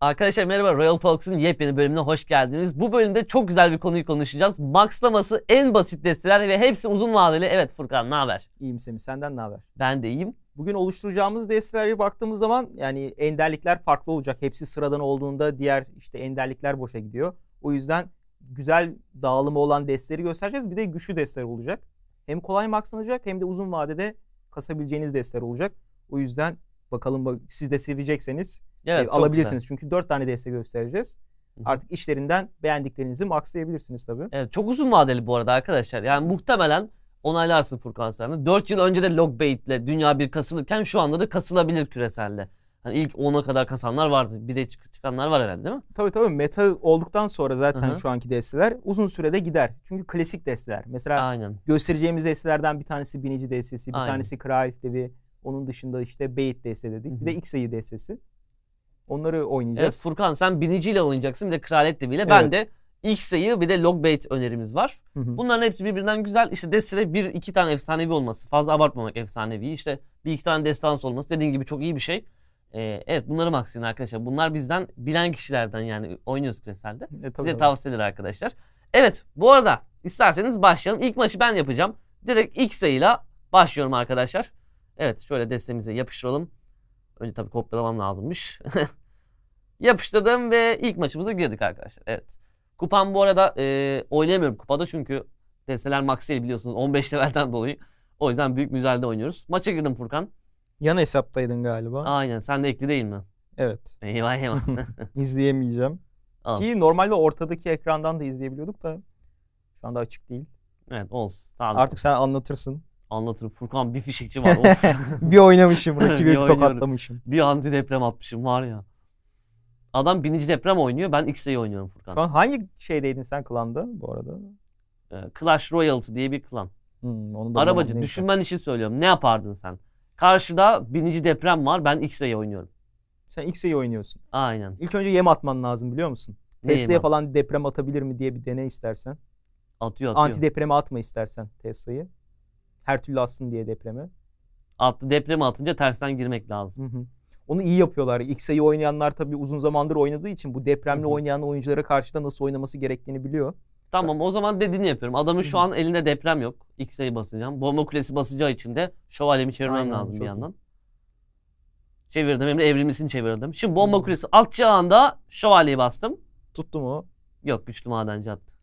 Arkadaşlar merhaba Royal Talks'un yepyeni bölümüne hoş geldiniz. Bu bölümde çok güzel bir konuyu konuşacağız. Maxlaması en basit desteler ve hepsi uzun vadeli. Evet Furkan ne haber? İyiyim Semih. Senden ne haber? Ben de iyiyim. Bugün oluşturacağımız destelere baktığımız zaman yani enderlikler farklı olacak. Hepsi sıradan olduğunda diğer işte enderlikler boşa gidiyor. O yüzden güzel dağılımı olan desteleri göstereceğiz. Bir de güçlü desteler olacak. Hem kolay maxlanacak hem de uzun vadede kasabileceğiniz desteler olacak. O yüzden bakalım bak- siz de sevecekseniz Evet e, alabilirsiniz. Çünkü 4 tane deste göstereceğiz. Artık işlerinden beğendiklerinizi maxlayabilirsiniz tabii. güzel. Evet çok uzun vadeli bu arada arkadaşlar. Yani muhtemelen onaylarsın Furkan de. 4 yıl önce de Logbait'le dünya bir kasılırken şu anda da kasılabilir küreselde. Hani ilk 10'a kadar kasanlar vardı. Bir de çık- çıkanlar var herhalde değil mi? Tabii tabii meta olduktan sonra zaten Hı hı. şu anki desteler uzun sürede gider. Çünkü klasik desteler. Mesela Aynen. göstereceğimiz destelerden bir tanesi binici destesi, bir Aynen. tanesi kraliyet devi. Onun dışında işte beyit deste dedik. Hı Bir de x sayı destesi. Onları Evet oynayacağız. Furkan sen biniciyle oynayacaksın bir de kraliyet deviyle. Ben Evet. de X sayı bir de Logbait önerimiz var. Hı hı. Bunların hepsi birbirinden güzel. İşte destede bir iki tane efsanevi olması. Fazla abartmamak efsanevi. İşte bir iki tane destans olması dediğin gibi çok iyi bir şey. Ee, evet bunları maksayın arkadaşlar. Bunlar bizden bilen kişilerden yani oynuyoruz küreselde. E, Size tabii. tavsiye ederim arkadaşlar. Evet bu arada isterseniz başlayalım. İlk maçı ben yapacağım. Direkt X sayıyla başlıyorum arkadaşlar. Evet şöyle destemize yapıştıralım. Önce tabii kopyalamam lazımmış. Yapıştırdım ve ilk maçımıza girdik arkadaşlar. Evet. Kupam bu arada e, oynayamıyorum kupada çünkü desteler maksiyeli biliyorsunuz 15 levelden dolayı. O yüzden büyük müzayede oynuyoruz. Maça girdim Furkan. Yan hesaptaydın galiba. Aynen sen de ekli değil mi? Evet. Eyvah eyvah. İzleyemeyeceğim. Al. Ki normalde ortadaki ekrandan da izleyebiliyorduk da şu anda açık değil. evet olsun. Sağ olun. Artık sen anlatırsın. Anlatırım. Furkan bir fişekçi var. Of. bir oynamışım, Bir rakibi oynuyorum. tokatlamışım. bir anti deprem atmışım var ya. Adam bininci deprem oynuyor. Ben X'e oynuyorum Furkan. Şu an hangi şeydeydin sen klanda bu arada? Ee, Clash Royalty diye bir klan. Hmm, onu da Arabacı neyse. düşünmen için söylüyorum. Ne yapardın sen? Karşıda binici deprem var. Ben X'e oynuyorum. Sen X'e oynuyorsun. Aynen. İlk önce yem atman lazım biliyor musun? Tesla'ya falan deprem atabilir mi diye bir dene istersen. Atıyor atıyor. Anti depreme atma istersen Tesla'yı. Her türlü atsın diye depreme. Attı depremi atınca tersten girmek lazım. Hı hı. Onu iyi yapıyorlar. X'e oynayanlar tabii uzun zamandır oynadığı için bu depremli Hı hı. oynayan oyunculara karşı da nasıl oynaması gerektiğini biliyor. Tamam o zaman dediğini yapıyorum. Adamın şu an elinde deprem yok. X'e basacağım. Bomba kulesi basacağı için de şövalyemi çevirmem Aynen, lazım bir iyi. yandan. Çevirdim hem de evrimlisini çevirdim. Şimdi bomba Hı. kulesi atacağı anda şövalyeyi bastım. Tuttu mu? Yok güçlü madenci attı.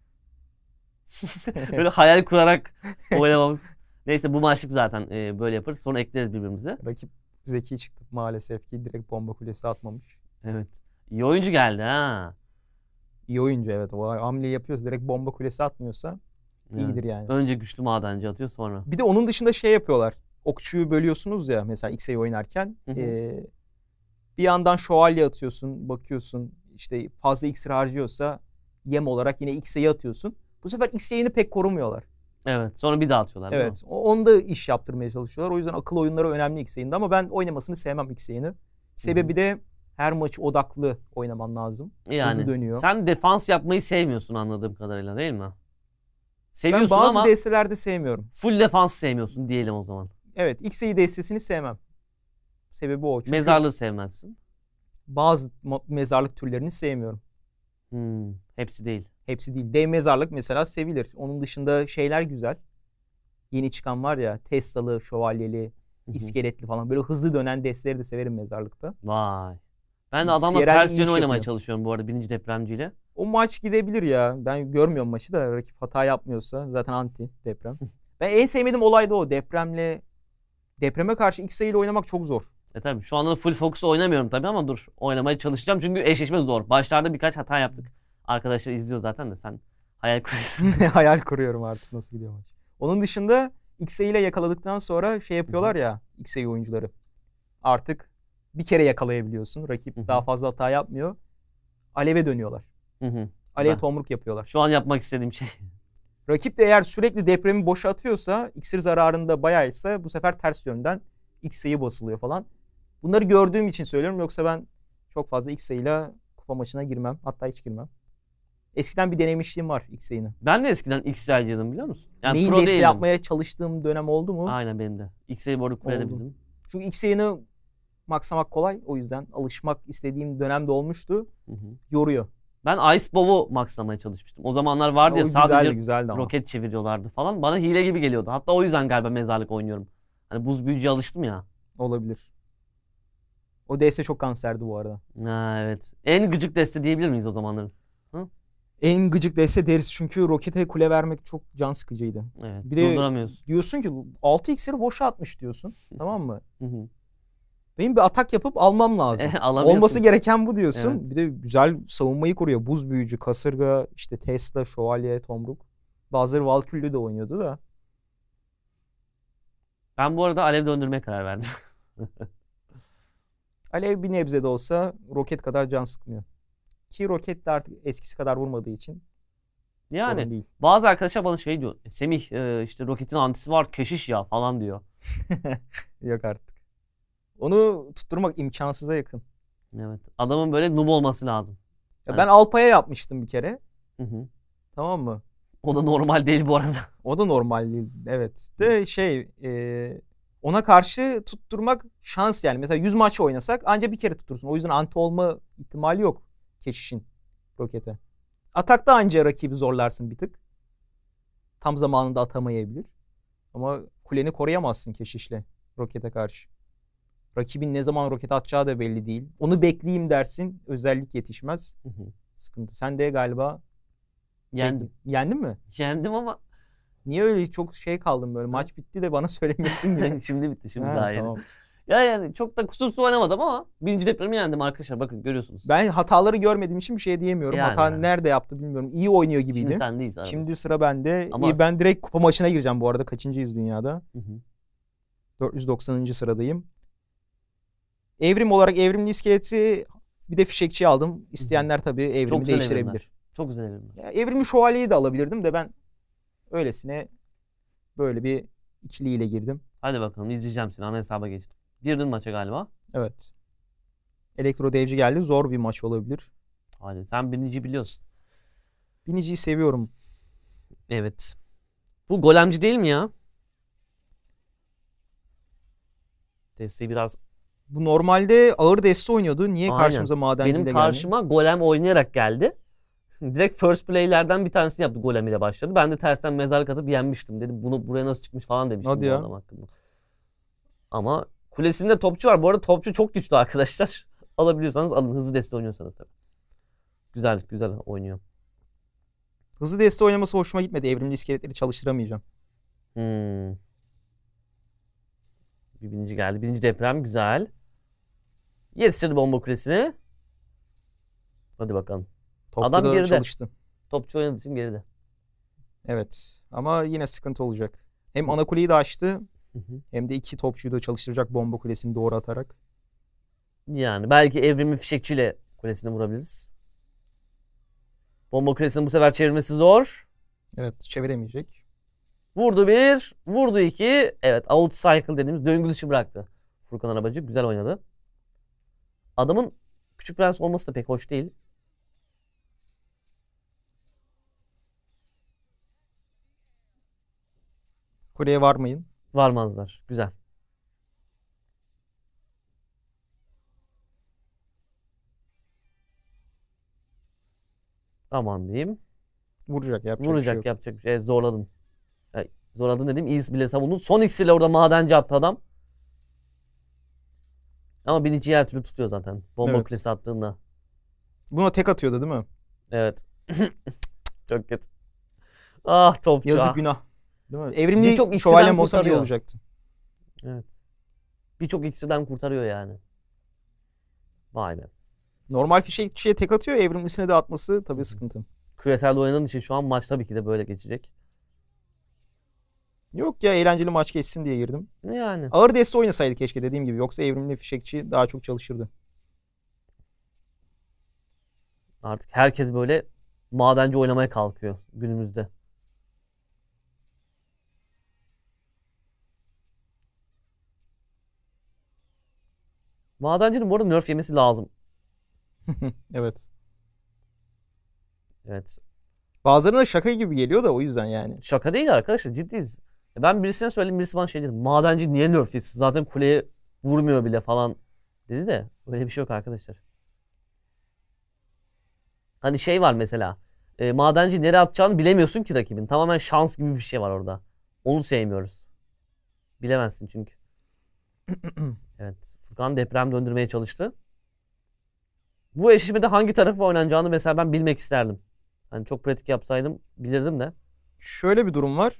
Böyle hayal kurarak oynamamız. Neyse bu maçlık zaten e, böyle yaparız. Sonra ekleriz birbirimize. Rakip zeki çıktı maalesef ki direkt bomba kulesi atmamış. Evet. İyi oyuncu geldi ha. İyi oyuncu evet. O hamleyi yapıyorsa direkt bomba kulesi atmıyorsa. İyidir yani. Önce güçlü madenci atıyor sonra. Bir de onun dışında şey yapıyorlar. Okçuyu bölüyorsunuz ya mesela X'e oynarken. Hı hı. eee, bir yandan şövalye atıyorsun, bakıyorsun işte fazla iksir harcıyorsa yem olarak yine X'e atıyorsun. Bu sefer X'e'ini pek korumuyorlar. Evet. Sonra bir mi? Evet. o- Onu da iş yaptırmaya çalışıyorlar. O yüzden akıl oyunları önemli X'e'inde ama ben oynamasını sevmem X'e'ini. Sebebi de her maç odaklı oynaman lazım. Yani Hızlı dönüyor. sen defans yapmayı sevmiyorsun anladığım kadarıyla değil mi? Ben Seviyorsun bazı ama destelerde sevmiyorum. full defans sevmiyorsun diyelim o zaman. Evet, X'e destesini sevmem. Sebebi o. Çünkü Mezarlığı sevmezsin. bazı mezarlık türlerini sevmiyorum. Hmm, hepsi değil. Hepsi değil. Dev mezarlık mesela sevilir. Onun dışında şeyler güzel. Yeni çıkan var ya Tesla'lı, şövalyeli, iskeletli falan. Böyle hızlı dönen desteleri de severim mezarlıkta. Vay. Ben de adamla CRL ters yön oynamaya yapıyor. çalışıyorum bu arada birinci depremciyle. O maç gidebilir ya. Ben görmüyorum maçı da rakip hata yapmıyorsa zaten anti deprem. ben en sevmediğim olay da o. Depremle depreme karşı X sayıyla oynamak çok zor. E tabii şu anda da full focus oynamıyorum tabii ama dur oynamaya çalışacağım çünkü eşleşme zor. Başlarda birkaç hata yaptık. Arkadaşlar izliyor zaten de sen hayal kuruyorsun. Hayal kuruyorum artık nasıl gidiyor maç. Onun dışında X ile yakaladıktan sonra şey yapıyorlar ya X oyuncuları. Artık bir kere yakalayabiliyorsun. Rakip Hı hı. daha fazla hata yapmıyor. Aleve dönüyorlar. Hı hı. Aleve Ben- tomruk yapıyorlar. Şu an yapmak istediğim şey. Rakip de eğer sürekli depremi boşa atıyorsa, iksir zararında bayağıysa bu sefer ters yönden X sayı basılıyor falan. Bunları gördüğüm için söylüyorum. Yoksa ben çok fazla X sayıyla kupa maçına girmem. Hatta hiç girmem. Eskiden bir denemişliğim var X sayını. Ben de eskiden XL'ciydim biliyor musun? Yani Main pro deste değildim. yapmaya çalıştığım dönem oldu mu? Aynen benim de. XL bu arada bizim. Çünkü X yayını maksamak kolay. O yüzden alışmak istediğim dönemde olmuştu. Hı hı. Yoruyor. Ben Ice Bow'u maxlamaya çalışmıştım. O zamanlar vardı ya güzeldi sadece güzeldi ama. roket çeviriyorlardı falan. Bana hile gibi geliyordu. Hatta o yüzden galiba mezarlık oynuyorum. Hani buz büyücüye alıştım ya. Olabilir. O DS çok kanserdi bu arada. Ha, evet. En gıcık deste diyebilir miyiz o zamanların? En gıcık DS deriz çünkü rokete kule vermek çok can sıkıcıydı. Evet. Bir de- Durduramıyorsun. Diyorsun ki 6 iksiri boşa atmış diyorsun. tamam mı? Hı hı. Benim bir atak yapıp almam lazım. Olması gereken bu diyorsun. Evet. Bir de güzel savunmayı koruyor. Buz büyücü, kasırga, işte Tesla, şövalye, tomruk. Bazıları Valkürlü de oynuyordu da. Ben bu arada alev döndürmeye karar verdim. Alev bir nebze de olsa roket kadar can sıkmıyor. Ki roket de artık eskisi kadar vurmadığı için Yani sorun değil. bazı arkadaşlar bana şey diyor. "E, Semih e, işte roketin antisi var keşiş ya falan diyor. Yok artık. Onu tutturmak imkansıza yakın. Evet. Adamın böyle noob olması lazım. Ya Evet. ben Alpa'ya yapmıştım bir kere. Hı hı. Tamam mı? O da normal değil bu arada. O da normal değil. Evet. De şey e, ona karşı tutturmak şans yani. Mesela 100 maç oynasak ancak bir kere tutursun. O yüzden anti olma ihtimali yok keşişin rokete. Atakta anca rakibi zorlarsın bir tık. Tam zamanında atamayabilir. Ama kuleni koruyamazsın keşişle rokete karşı. Rakibin ne zaman roket atacağı da belli değil. Onu bekleyeyim dersin. Özellik yetişmez. Hı hı. Sıkıntı. Sen de galiba Yendim. yendin mi? Yendim ama Niye öyle çok şey kaldım böyle maç bitti de bana söylemiyorsun diye. şimdi bitti. Şimdi Ha, daha yeni. tamam. Ya yani çok da kusursuz oynamadım ama birinci depremi yendim arkadaşlar. Bakın görüyorsunuz. Ben hataları görmediğim için bir şey diyemiyorum. Yani, Hata yani. nerede yaptı bilmiyorum. İyi oynuyor gibiydi. Şimdi Şimdi, sendeyiz abi. sıra bende. Ama- İyi, ben direkt kupa maçına gireceğim bu arada. Kaçıncıyız dünyada? Hı hı. 490. sıradayım. Evrim olarak evrimli iskeleti bir de fişekçi aldım. İsteyenler tabii evrimi güzel değiştirebilir. evrimler. Çok güzel evrimler. Ya, evrimli şövalyeyi de alabilirdim de ben öylesine böyle bir ikiliyle girdim. Hadi bakalım izleyeceğim seni. Ana hesaba geçtim. Girdin maça galiba. Evet. Elektro devci geldi. Zor bir maç olabilir. Hadi sen birinci biliyorsun. Biniciyi seviyorum. Evet. Bu golemci değil mi ya? Desteği biraz... Bu normalde ağır deste oynuyordu. Niye Aynen. karşımıza madenciyle Benim geldi? karşıma golem oynayarak geldi. Direkt first play'lerden bir tanesini yaptı golem ile başladı. Ben de tersten mezarlık atıp yenmiştim. Dedim bunu buraya nasıl çıkmış falan demiştim Hadi bu ya. adam hakkında. Ama kulesinde topçu var. Bu arada topçu çok güçlü arkadaşlar. Alabiliyorsanız alın. Hızlı deste oynuyorsanız tabii. Güzel güzel oynuyor. Hızlı deste oynaması hoşuma gitmedi. Evrimli iskeletleri çalıştıramayacağım. Hmm. Bir birinci geldi. Birinci deprem güzel. Yetiştirdi bomba kulesini. Hadi bakalım. Topçu Adam da geride. çalıştı. Topçu oynadığı için geride. Evet. Ama yine sıkıntı olacak. Hem ana kuleyi de açtı Hı hı. hem de iki topçuyu da çalıştıracak bomba kulesini doğru atarak. Yani belki evrimi fişekçiyle kulesine vurabiliriz. Bomba kulesini bu sefer çevirmesi zor. Evet çeviremeyecek. Vurdu bir, vurdu iki. Evet out cycle dediğimiz döngü dışı bıraktı. Furkan Arabacı güzel oynadı. Adamın küçük prens olması da pek hoş değil. Kuleye varmayın. Varmazlar. Güzel. Aman diyeyim. Vuracak yapacak bir şey Vuracak yok. yapacak bir şey. Evet, zorladın. Ay, zorladın dedim. İyi bile savundun. Son iksirle orada madenci attı adam. Ama birinciyi her türlü tutuyor zaten. Bomba Evet. kulesi attığında. Buna tek atıyordu değil mi? Evet. Çok kötü. Ah topçu. Yazık ah. günah. Değil mi? Evrimli Birçok şövalye iyi kurtarıyor. olacaktı. Evet. Birçok iksirden kurtarıyor yani. Vay be. Normal fişekçiye tek atıyor. Evrimlisine de atması tabii sıkıntı. Küreselde oynadığı için şu an maç tabii ki de böyle geçecek. Yok ya eğlenceli maç geçsin diye girdim. Yani. Ağır deste oynasaydı keşke dediğim gibi. Yoksa evrimli fişekçi daha çok çalışırdı. Artık herkes böyle madenci oynamaya kalkıyor günümüzde. Madencinin bu arada nerf yemesi lazım. evet. Evet. Bazılarına şaka gibi geliyor da o yüzden yani. Şaka değil arkadaşlar ciddiyiz. Ben birisine söyledim birisi bana şey dedi. Madenci niye nerf yesin? Zaten kuleye vurmuyor bile falan Dedi de öyle bir şey yok arkadaşlar. Hani şey var mesela. E, madenci nereye atacağını bilemiyorsun ki rakibin. Tamamen şans gibi bir şey var orada. Onu sevmiyoruz. Bilemezsin çünkü. evet. Furkan deprem döndürmeye çalıştı. Bu eşleşmede hangi tarafa oynanacağını mesela ben bilmek isterdim. Hani çok pratik yapsaydım bilirdim de. Şöyle bir durum var.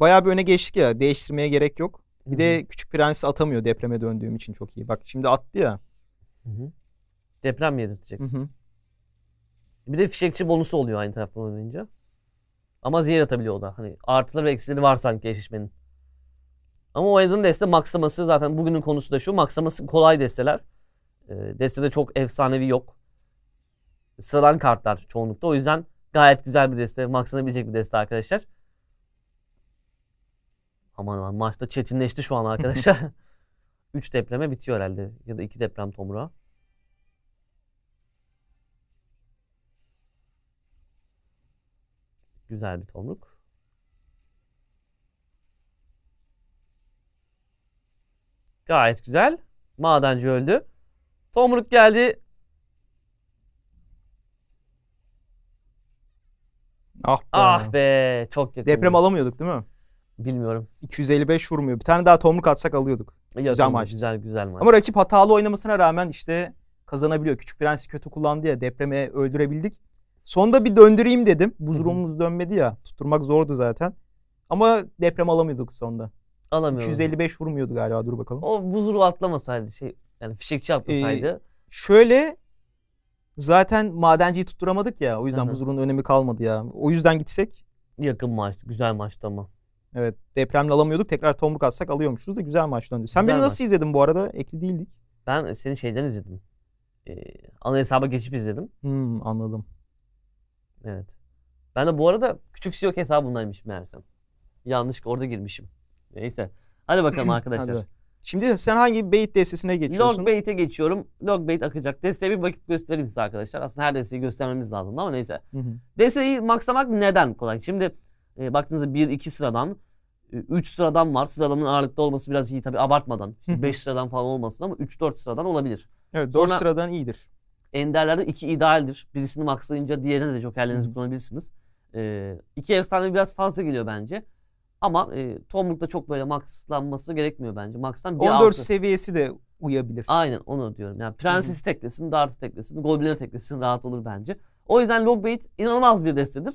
Bayağı bir öne geçtik ya. Değiştirmeye gerek yok. Bir de Küçük Prens atamıyor depreme döndüğüm için çok iyi. Bak şimdi attı ya. Hı hı. Deprem yedirteceksin? hı. Bir de fişekçi bonusu oluyor aynı taraftan oynayınca. Ama zehir atabiliyor o da. Hani artıları ve eksileri var sanki eşleşmenin. Ama oynadığın deste maksaması zaten bugünün konusu da şu. Maksaması kolay desteler. Ee, destede çok efsanevi yok. Sıradan kartlar çoğunlukta. O yüzden gayet güzel bir deste. Maksanabilecek bir deste arkadaşlar. Aman aman maçta çetinleşti şu an arkadaşlar. 3 depreme bitiyor herhalde. Ya da 2 deprem tomruğa. Güzel bir tomruk. Gayet güzel. Madenci öldü. Tomruk geldi. Ah be. Ah be. Çok yakın. Deprem alamıyorduk değil mi? Bilmiyorum. 255 vurmuyor. Bir tane daha tomruk atsak alıyorduk. Yakın, maçtı. Güzel güzel maç. Ama rakip hatalı oynamasına rağmen işte kazanabiliyor. Küçük Prens'i kötü kullandı ya depreme öldürebildik. Sonda bir döndüreyim dedim. Buzurumumuz dönmedi ya. Tutturmak zordu zaten. Ama deprem alamıyorduk sonda. Alamıyorum. 255 vurmuyordu galiba dur bakalım. O buzuru atlamasaydı şey yani fişekçi atlasaydı Şöyle zaten madenciyi tutturamadık ya. O yüzden buzurun önemi kalmadı ya. O yüzden gitsek yakın maçtı. Güzel maçtı ama. evet depremle alamıyorduk. Tekrar tomruk atsak alıyormuşuz da güzel maç döndü. Sen Güzel beni maç. nasıl izledin bu arada? Ekli değildik. Ben seni şeyden izledim. Ee, ana hesaba geçip izledim. Hmm, anladım. Evet. Ben de bu arada küçük Siyok hesabındaymışım meğersem. Yanlışlıkla orada girmişim. Neyse. Hadi bakalım arkadaşlar. Hadi. Şimdi sen hangi bait destesine geçiyorsun? Logbait'e geçiyorum. Logbait akacak. Desteği bir bakıp göstereyim size arkadaşlar. Aslında her desteği göstermemiz lazım ama neyse. Hı hı. Desteği maksamak neden kolay? Şimdi e, baktığınızda 1-2 sıradan 3 sıradan var. Sıradanın ağırlıkta olması biraz iyi tabi abartmadan. Hı hı. 5 sıradan falan olmasın ama 3-4 sıradan olabilir. Evet 4 Sonra- sıradan iyidir. Enderlerde 2 idealdir. Birisini makslayınca diğerine de jokerlerinizi kullanabilirsiniz. E, iki efsane biraz fazla geliyor bence. Ama e, Tomruk'ta çok böyle maxlanması gerekmiyor bence. Max'tan bir 14 altı. seviyesi de uyabilir. Aynen onu diyorum. Yani Prenses'i teklesin, Dart'ı teklesin, Goblin'i teklesin rahat olur bence. O yüzden Logbait inanılmaz bir destedir.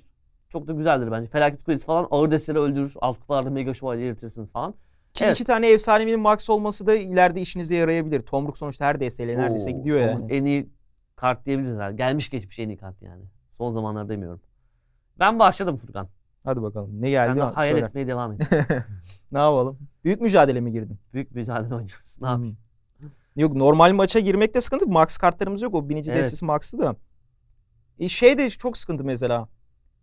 Çok da güzeldir bence. Felaket Kulesi falan ağır desteleri öldürür. Alt kupalarda Mega Şövalye yırtırsınız falan. Ki Evet. iki tane efsanevinin max olması da ileride işinize yarayabilir. Tomruk sonuçta her desteğiyle neredeyse Oo, gidiyor yani. En iyi kart diyebiliriz herhalde. Gelmiş geçmiş en iyi kart yani. Son zamanlarda demiyorum. Ben başladım Furkan. Hadi bakalım. Ne Sen geldi? de Ha, hayal söyle. etmeye devam et. Ne yapalım? Büyük mücadele mi girdin? Büyük mücadele oynuyoruz. Ne yapayım? Yok normal maça girmekte sıkıntı. Max kartlarımız yok. O binici Evet. destesi max'ı da. E şey de çok sıkıntı mesela.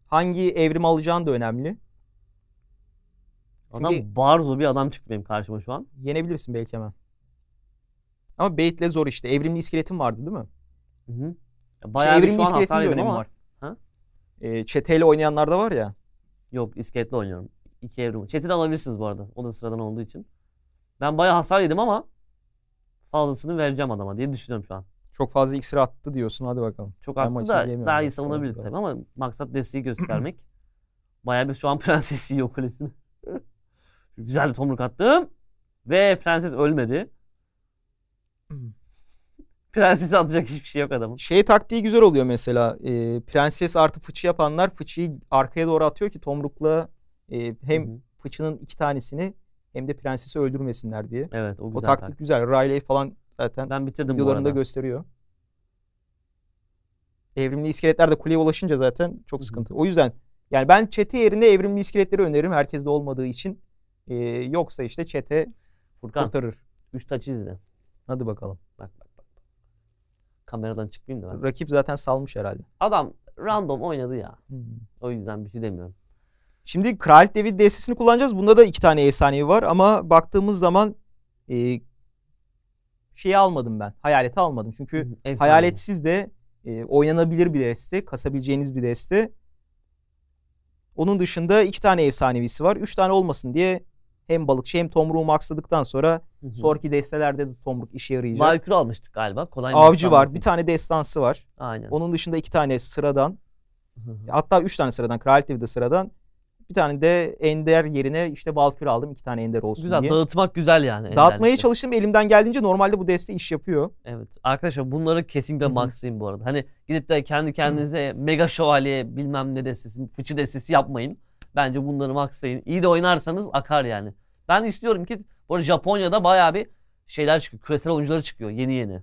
Hangi evrim alacağın da önemli. Adam Çünkü- barzo bir adam çıktı benim karşıma şu an. Yenebilirsin belki hemen. Ama baitle zor işte. Evrimli iskeletin vardı değil mi? Hı hı. Ya Şey, Bayağı bir evrimli iskeletin de önemi ama. var. Ha? E, çeteyle oynayanlar da var ya. Yok iskeletle oynuyorum. İki evrim. Chat'i de alabilirsiniz bu arada. O da sıradan olduğu için. Ben bayağı hasar yedim ama fazlasını vereceğim adama diye düşünüyorum şu an. Çok fazla iksir attı diyorsun. Hadi bakalım. Çok Ben maçı da daha iyi savunabilir tabii ama maksat desteği göstermek. bayağı bir şu an prenses yiyor kulesini. Güzel tomruk attım. Ve prenses ölmedi. Prensesi atacak hiçbir şey yok adamın. Şey taktiği güzel oluyor mesela. E, prenses artı fıçı yapanlar fıçıyı arkaya doğru atıyor ki tomrukla e, hem Hı hı. fıçının iki tanesini hem de prensesi öldürmesinler diye. Evet o güzel o taktik taktik. güzel. Riley falan zaten Ben bitirdim videolarında gösteriyor. Evrimli iskeletler de kuleye ulaşınca zaten çok Hı hı. sıkıntı. O yüzden yani ben çete yerine evrimli iskeletleri öneririm. Herkeste olmadığı için. E, yoksa işte çete Furkan kurtarır. 3 taçı izle. Hadi bakalım. Bak bak bak. Kameradan çıkmayayım da ben. Rakip zaten salmış herhalde. Adam random oynadı ya. Hmm. O yüzden bir şey demiyorum. Şimdi Kraliyet Devi destesini kullanacağız. Bunda da iki tane efsanevi var ama baktığımız zaman e, şeyi almadım ben. Hayaleti almadım. Çünkü Efsane. hayaletsiz de e, oynanabilir bir deste. Kasabileceğiniz bir deste. Onun dışında iki tane efsanevisi var. Üç tane olmasın diye hem balıkçı hem tomruğu maxladıktan sonra Hı hı. sonraki destelerde de tomruk işe yarayacak. Valkür almıştık galiba. Kolay Avcı var. Bir tane destansı var. Aynen. Onun dışında iki tane sıradan. Hı hı. Hatta üç tane sıradan. Kraliçe de sıradan. Bir tane de ender yerine işte Valkür aldım. iki tane ender olsun Güzel diye. dağıtmak güzel yani. Dağıtmaya enderlikte. çalıştım. Elimden geldiğince normalde bu deste iş yapıyor. Evet. Arkadaşlar bunları kesinlikle maxlayın bu arada. Hani gidip de kendi kendinize mega şövalye bilmem ne destesi, fıçı destesi yapmayın. Bence bunları maxlayın. İyi de oynarsanız akar yani. Ben istiyorum ki bu arada Japonya'da bayağı bir şeyler çıkıyor. Küresel oyuncuları çıkıyor yeni yeni.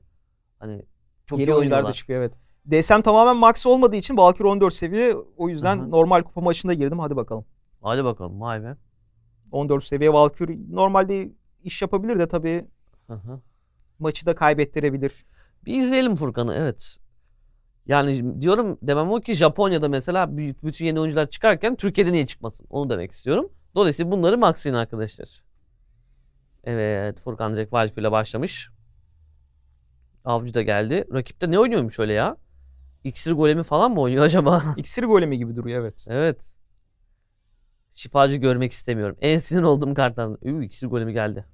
Hani çok Yeni iyi oyuncular da çıkıyor evet. DSM tamamen max olmadığı için Valkür 14 seviye. O yüzden Hı hı. normal kupa maçında girdim. Hadi bakalım. Hadi bakalım vay be. 14 seviye Valkür normalde iş yapabilir de tabii Hı hı. maçı da kaybettirebilir. Bir izleyelim Furkan'ı evet. Yani diyorum demem o ki Japonya'da mesela büyük- bütün yeni oyuncular çıkarken Türkiye'de niye çıkmasın? Onu demek istiyorum. Dolayısıyla bunları maxlayın arkadaşlar. Evet Furkan direkt Valkyrie ile başlamış. Avcı da geldi. Rakipte ne oynuyormuş öyle ya? İksir golemi falan mı oynuyor acaba? İksir golemi gibi duruyor evet. evet. Şifacı görmek istemiyorum. En sinir olduğum kartlardan. Üü iksir golemi geldi.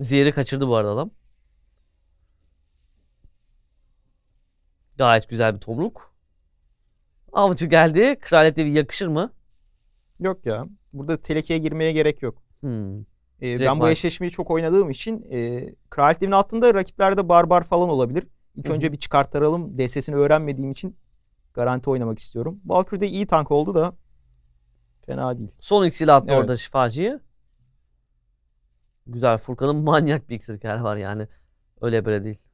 Ziyeri kaçırdı bu arada adam. Gayet güzel bir tomruk. Avcı geldi. Kraliyet devi yakışır mı? Yok ya. Burada telekeye girmeye gerek yok. Hmm. Ee, Direkt ben bu var. eşleşmeyi çok oynadığım için e, Kraliyet Devi'nin altında rakiplerde barbar falan olabilir. İlk Hı hı. önce bir çıkarttıralım. DS'sini öğrenmediğim için garanti oynamak istiyorum. Valkyrie de iyi tank oldu da fena değil. Son iksiri attı Evet. orada şifacıyı. Güzel. Furkan'ın manyak bir iksir var yani. Öyle böyle değil.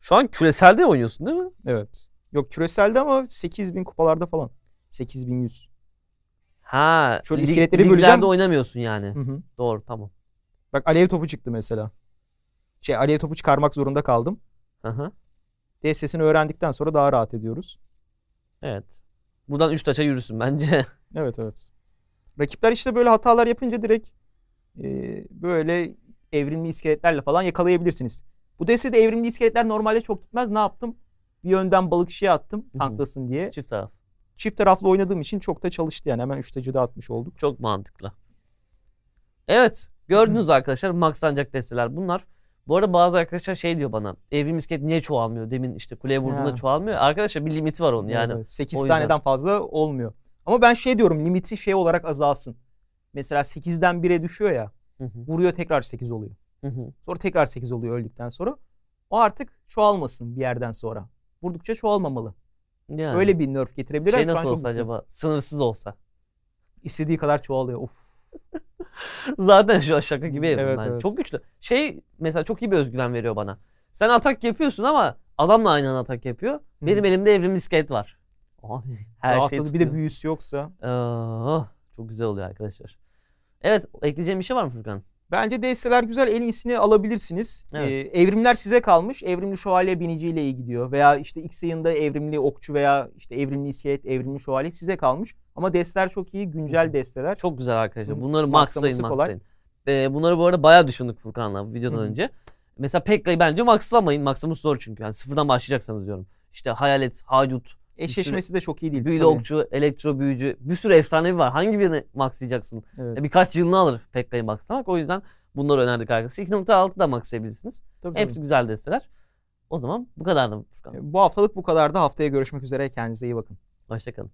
Şu an küreselde oynuyorsun değil mi? Evet. Yok küreselde ama 8000 kupalarda falan. 8100. Ha. Şöyle lig- iskeletleri liglerde böleceğim. oynamıyorsun yani. Hı hı. Doğru tamam. Bak alev topu çıktı mesela. Şey alev topu çıkarmak zorunda kaldım. Hı hı. DS'sini öğrendikten sonra daha rahat ediyoruz. Evet. Buradan 3 taça yürüsün bence. Evet evet. Rakipler işte böyle hatalar yapınca direkt e, böyle evrimli iskeletlerle falan yakalayabilirsiniz. Bu destede evrimli iskeletler normalde çok gitmez. Ne yaptım? Bir yönden balıkçıya attım tanklasın diye. Çift taraf. Çift taraflı oynadığım için çok da çalıştı yani. Hemen 3 tacı da atmış olduk. Çok mantıklı. Evet. Gördünüz arkadaşlar maxlanacak desteler bunlar. Bu arada bazı arkadaşlar şey diyor bana. Evrim iskelet niye çoğalmıyor? Demin işte kuleye vurduğunda Ha. çoğalmıyor. Arkadaşlar bir limiti var onun yani. Evet, 8 o yüzden. taneden fazla olmuyor. Ama ben şey diyorum limiti şey olarak azalsın. Mesela 8'den 1'e düşüyor ya. Hı hı, Vuruyor tekrar 8 oluyor. Hı hı. Sonra tekrar 8 oluyor öldükten sonra. O artık çoğalmasın bir yerden sonra. Vurdukça çoğalmamalı. Yani. Öyle bir nerf getirebilirler. şey nasıl olsa acaba? Sınırsız olsa. İstediği kadar çoğalıyor. Of. Zaten şu an şaka gibi evrim Evet, evet. Çok güçlü. Şey mesela çok iyi bir özgüven veriyor bana. Sen atak yapıyorsun ama adamla aynı anda atak yapıyor. Benim elimde evrimli iskelet var. Abi her şey Rahatladı. bir de büyüsü yoksa. Ah, çok güzel oluyor arkadaşlar. Evet ekleyeceğim bir şey var mı Furkan? Bence DS'ler güzel. En iyisini alabilirsiniz. Evet. Ee, evrimler size kalmış. Evrimli şövalye biniciyle iyi gidiyor. Veya işte X yayında evrimli okçu veya işte evrimli iskelet, evrimli şövalye size kalmış. Ama desteler çok iyi. Güncel desteler. Çok güzel arkadaşlar. Bunları maxlayın maxlayın. Ee, bunları bu arada bayağı düşündük Furkan'la videodan hı. önce. Mesela Pekka'yı bence maxlamayın. Maxlaması zor çünkü. Yani sıfırdan başlayacaksanız diyorum. İşte hayalet, haydut, Eşleşmesi de çok iyi değil. büyülü tabii. elektro büyücü. Bir sürü efsanevi var. Hangi birini maxlayacaksın? Evet. E, Birkaç yılını alır Pekka'yı maxlamak. O yüzden bunları önerdik arkadaşlar. 2.6 da maxlayabilirsiniz. Tabii, Hepsi tabii. güzel desteler. O zaman bu kadar da Furkan. Bu haftalık bu kadar da haftaya görüşmek üzere. Kendinize iyi bakın. Hoşçakalın.